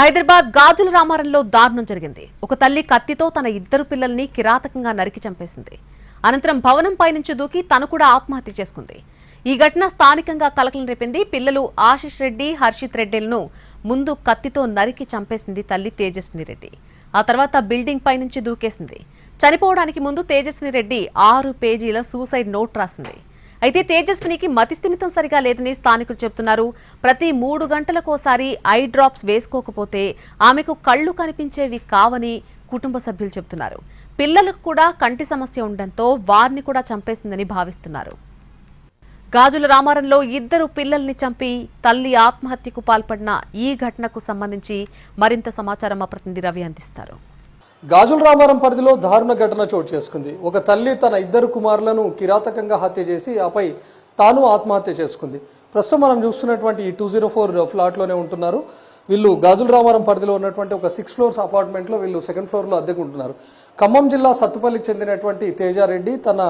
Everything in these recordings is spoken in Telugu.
హైదరాబాద్ గాజుల రామారంలో దారుణం జరిగింది. ఒక తల్లి కత్తితో తన ఇద్దరు పిల్లల్ని కిరాతకంగా నరికి చంపేసింది. అనంతరం భవనం పైనుంచి దూకి తను కూడా ఆత్మహత్య చేసుకుంది. ఈ ఘటన స్థానికంగా కలకలం రేపింది. పిల్లలు ఆశిష్ రెడ్డి హర్షిత్ రెడ్డిలను ముందు కత్తితో నరికి చంపేసింది తల్లి తేజస్విని రెడ్డి. ఆ తర్వాత బిల్డింగ్ పైనుంచి దూకేసింది. చనిపోవడానికి ముందు తేజస్విని రెడ్డి ఆరు పేజీల సూసైడ్ నోట్ రాసింది. అయితే తేజస్వినికి మతిస్థిమితం సరిగా లేదని స్థానికులు చెబుతున్నారు. ప్రతి మూడు గంటలకోసారి ఐ డ్రాప్స్ వేసుకోకపోతే ఆమెకు కళ్ళు కనిపించేవి కావని కుటుంబ సభ్యులు చెబుతున్నారు. పిల్లలకు కూడా కంటి సమస్య ఉండడంతో వారిని కూడా చంపేసిందని భావిస్తున్నారు. గాజుల రామారంలో ఇద్దరు పిల్లల్ని చంపి తల్లి ఆత్మహత్యకు పాల్పడిన ఈ ఘటనకు సంబంధించి మరింత సమాచారం మా ప్రతినిధి రవి అందిస్తారు. గాజుల రామారం పరిధిలో దారుణ ఘటన చోటు చేసుకుంది. ఒక తల్లి తన ఇద్దరు కుమారులను కిరాతకంగా హత్య చేసి ఆపై తాను ఆత్మహత్య చేసుకుంది. ప్రస్తుతం మనం చూస్తున్నటువంటి ఈ టూ జీరో ఫోర్ ఫ్లాట్లోనే ఉంటున్నారు. వీళ్ళు గాజుల రామారం పరిధిలో ఉన్నటువంటి ఒక సిక్స్ ఫ్లోర్స్ అపార్ట్మెంట్లో వీళ్ళు సెకండ్ ఫ్లోర్లో అద్దెకు ఉంటున్నారు ఖమ్మం జిల్లా సత్తుపల్లికి చెందినటువంటి తేజారెడ్డి తన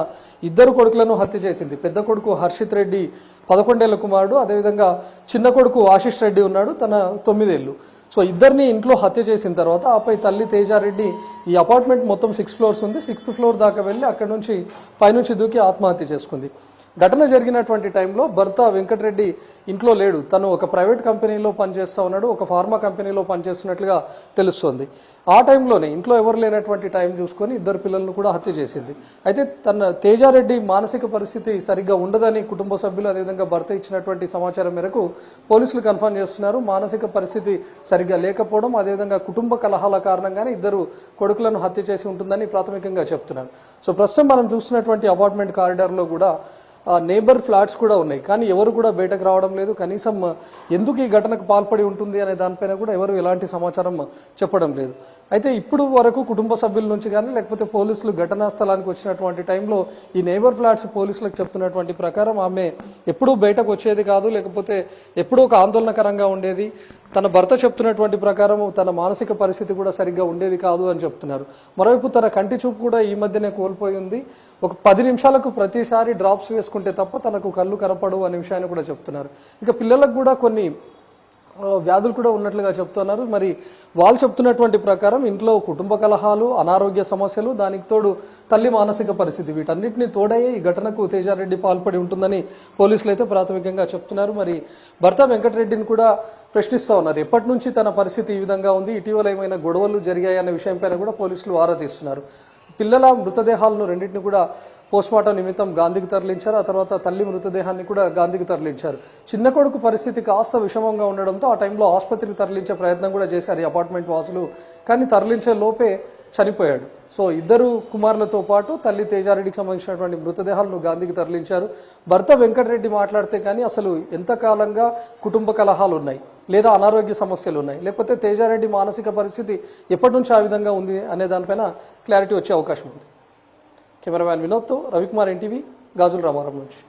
ఇద్దరు కొడుకులను హత్య చేసింది. పెద్ద కొడుకు హర్షిత్ రెడ్డి పదకొండేళ్ళ కుమారుడు అదేవిధంగా చిన్న కొడుకు ఆశిష్ రెడ్డి ఉన్నాడు తన తొమ్మిదేళ్ళు సో ఇద్దరిని ఇంట్లో హత్య చేసిన తర్వాత ఆపై తల్లి తేజారెడ్డి ఈ అపార్ట్మెంట్ మొత్తం సిక్స్ ఫ్లోర్స్ ఉంది. సిక్స్త్ ఫ్లోర్ దాకా వెళ్ళి అక్కడ నుంచి పైనుంచి దూకి ఆత్మహత్య చేసుకుంది. ఘటన జరిగినటువంటి టైంలో భర్త వెంకటరెడ్డి ఇంట్లో లేడు. తను ఒక ప్రైవేట్ కంపెనీలో పనిచేస్తా ఉన్నాడు ఒక ఫార్మా కంపెనీలో పనిచేస్తున్నట్లుగా తెలుస్తోంది. ఆ టైంలోనే ఇంట్లో ఎవరు లేనటువంటి టైం చూసుకొని ఇద్దరు పిల్లలను కూడా హత్య చేసింది. అయితే తన తేజారెడ్డి మానసిక పరిస్థితి సరిగ్గా ఉండదని కుటుంబ సభ్యులు అదేవిధంగా భర్త ఇచ్చినటువంటి సమాచారం మేరకు పోలీసులు కన్ఫర్మ్ చేస్తున్నారు. మానసిక పరిస్థితి సరిగ్గా లేకపోవడం అదేవిధంగా కుటుంబ కలహాల కారణంగానే ఇద్దరు కొడుకులను హత్య చేసి ఉంటుందని ప్రాథమికంగా చెప్తున్నారు. సో ప్రస్తుతం మనం చూస్తున్నటువంటి అపార్ట్మెంట్ కారిడార్లో కూడా నేబర్ ఫ్లాట్స్ కూడా ఉన్నాయి. కానీ ఎవరు కూడా బయటకు రావడం లేదు. కనీసం ఎందుకు ఈ ఘటనకు పాల్పడి ఉంటుంది అనే దానిపైన కూడా ఎవరు ఎలాంటి సమాచారం చెప్పడం లేదు. అయితే ఇప్పుడు వరకు కుటుంబ సభ్యుల నుంచి కానీ లేకపోతే పోలీసులు ఘటనా స్థలానికి వచ్చినటువంటి టైంలో ఈ నేబర్ ఫ్లాట్స్ పోలీసులకు చెప్తున్నటువంటి ప్రకారం ఆమె ఎప్పుడూ బయటకు వచ్చేది కాదు లేకపోతే ఎప్పుడూ ఒక ఆందోళనకరంగా ఉండేది. తన భర్త చెప్తున్నటువంటి ప్రకారం తన మానసిక పరిస్థితి కూడా సరిగ్గా ఉండేది కాదు అని చెప్తున్నారు. మరోవైపు తన కంటి చూపు కూడా ఈ మధ్యనే కోల్పోయి ఉంది. ఒక పది నిమిషాలకు ప్రతిసారి డ్రాప్స్ వేసుకుంటే తప్ప తనకు కళ్ళు కనపడవు అనే విషయాన్ని కూడా చెప్తున్నారు. ఇక పిల్లలకు కూడా కొన్ని వ్యాధులు కూడా ఉన్నట్లుగా చెప్తున్నారు. మరి వాళ్ళు చెప్తున్నటువంటి ప్రకారం ఇంట్లో కుటుంబ కలహాలు అనారోగ్య సమస్యలు దానికి తోడు తల్లి మానసిక పరిస్థితి వీటన్నిటిని తోడయ్యే ఈ ఘటనకు తేజారెడ్డి పాల్పడి ఉంటుందని పోలీసులు అయితే ప్రాథమికంగా చెప్తున్నారు. మరి భర్త వెంకటరెడ్డిని కూడా ప్రశ్నిస్తూ ఉన్నారు. ఎప్పటి నుంచి తన పరిస్థితి ఈ విధంగా ఉంది? ఇటీవల ఏమైనా గొడవలు జరిగాయన్న విషయంపైన కూడా పోలీసులు ఆరా తీస్తున్నారు. పిల్లల మృతదేహాలను రెండింటిని కూడా పోస్ట్మార్టం నిమిత్తం గాంధీకి తరలించారు. ఆ తర్వాత తల్లి మృతదేహాన్ని కూడా గాంధీకి తరలించారు. చిన్న కొడుకు పరిస్థితి కాస్త విషమంగా ఉండడంతో ఆ టైంలో ఆసుపత్రికి తరలించే ప్రయత్నం కూడా చేశారు ఈ అపార్ట్మెంట్ వాసులు. కానీ తరలించే లోపే చనిపోయాడు. సో ఇద్దరు కుమారులతో పాటు తల్లి తేజారెడ్డికి సంబంధించినటువంటి మృతదేహాలను గాంధీకి తరలించారు. భర్త వెంకటరెడ్డి మాట్లాడితే కానీ అసలు ఎంతకాలంగా కుటుంబ కలహాలు ఉన్నాయి? లేదా అనారోగ్య సమస్యలు ఉన్నాయి? లేకపోతే తేజారెడ్డి మానసిక పరిస్థితి ఎప్పటి నుంచి ఆ విధంగా ఉంది అనే దానిపైన క్లారిటీ వచ్చే అవకాశం ఉంది. కెమెరామ్యాన్ వినోద్తో రవికుమార్ ఎన్టీవీ గాజుల రామారం నుంచి.